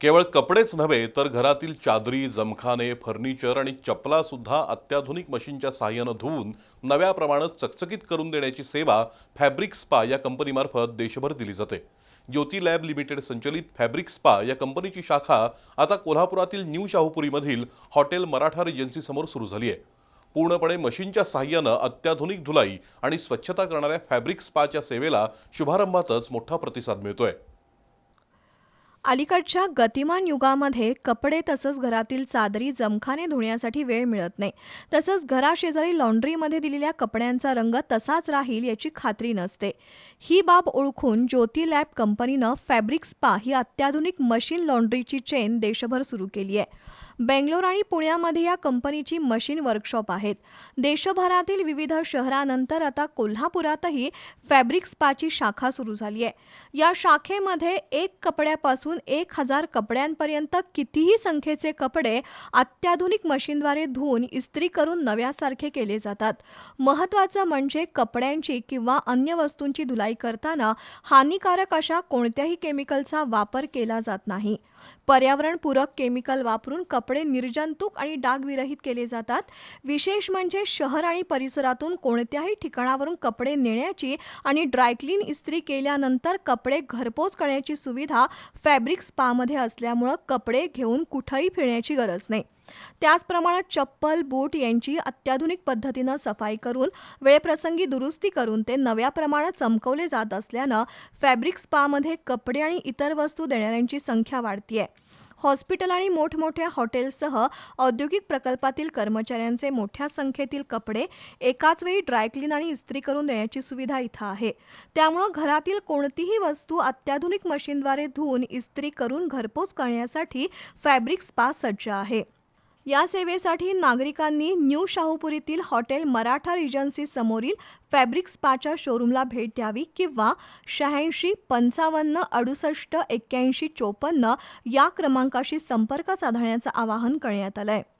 केवळ कपडेच नव्हे तर घरातील चादरी जमखाने फर्निचर आणि चपलासुद्धा अत्याधुनिक मशीनच्या साहाय्यानं धुवून नव्या प्रमाणात चकचकीत करून देण्याची सेवा फॅब्रिक स्पा या कंपनीमार्फत देशभर दिली जाते. ज्योती लॅब लिमिटेड संचलित फॅब्रिक स्पा या कंपनीची शाखा आता कोल्हापुरातील न्यू शाहूपुरीमधील हॉटेल मराठा रिजन्सीसमोर सुरू झाली आहे. पूर्णपणे मशीनच्या साहाय्यानं अत्याधुनिक धुलाई आणि स्वच्छता करणाऱ्या फॅब्रिक स्पाच्या सेवेला शुभारंभातच मोठा प्रतिसाद मिळतोय. अलीकडच्या गतिमान युगामध्ये कपडे तसंच घरातील चादरी जमखाने धुण्यासाठी वेळ मिळत नाही. तसंच घराशेजारी लॉन्ड्रीमध्ये दिलेल्या कपड्यांचा रंग तसाच राहील याची खात्री नसते. ही बाब ओळखून ज्योती लॅब कंपनीनं फॅब्रिक स्पा ही अत्याधुनिक मशीन लॉन्ड्रीची चेन देशभर सुरू केली आहे. बेंगलोर आणि पुण्यामध्ये या कंपनीची मशीन वर्कशॉप आहेत. देशभरातील विविध शहरानंतर आता कोल्हापुरातही फॅब्रिक स्पाची शाखा सुरू झाली आहे. या शाखेमध्ये एक कपड्यापासून एक हजार कपड्यांपर्यंत कितीही संख्येचे कपडे अत्याधुनिक मशीनद्वारे धुवून इस्त्री करून नव्यासारखे केले जातात. महत्त्वाचं म्हणजे कपड्यांची किंवा अन्य वस्तूंची धुलाई करताना हानिकारक अशा कोणत्याही केमिकलचा वापर केला जात नाही. पर्यावरणपूरक केमिकल वापरून कप कपडे निर्जंतुक आणि डागविरहित केले जातात. विशेष म्हणजे शहर आणि परिसरातून कोणत्याही ठिकाणावरून कपडे नेण्याची आणि ड्रायक्लीन इस्त्री केल्यानंतर कपडे घरपोच करण्याची सुविधा फॅब्रिक स्पामध्ये असल्यामुळं कपडे घेऊन कुठंही फिरण्याची गरज नाही. त्याचप्रमाणे चप्पल बूट यांची अत्याधुनिक पद्धतीनं सफाई करून वेळप्रसंगी दुरुस्ती करून ते नव्या प्रमाणात चमकवले जात असल्यानं फॅब्रिक स्पामध्ये कपडे आणि इतर वस्तू देणाऱ्यांची संख्या वाढतीये. हॉस्पिटल आणि मोठमोठ्या हॉटेल्ससह औद्योगिक प्रकल्पातील कर्मचाऱ्यांचे मोठ्या संख्येतील कपडे एकाच वेळी ड्रायक्लीन आणि इस्त्री करून देण्याची सुविधा इथं आहे. त्यामुळं घरातील कोणतीही वस्तू अत्याधुनिक मशीनद्वारे धुवून इस्त्री करून घरपोच करण्यासाठी फॅब्रिक स्पा सज्ज आहे. या सेवेसाठी नागरिकांनी न्यू शाहूपुरीतील हॉटेल मराठा रिजन्सी समोरील फॅब्रिक स्पाच्या शोरूमला भेट द्यावी किंवा शहाऐंशी पंचावन्न अडुसष्ट एक्क्याऐंशी चोपन्न या क्रमांकाशी संपर्क साधण्याचं आवाहन करण्यात आलं आहे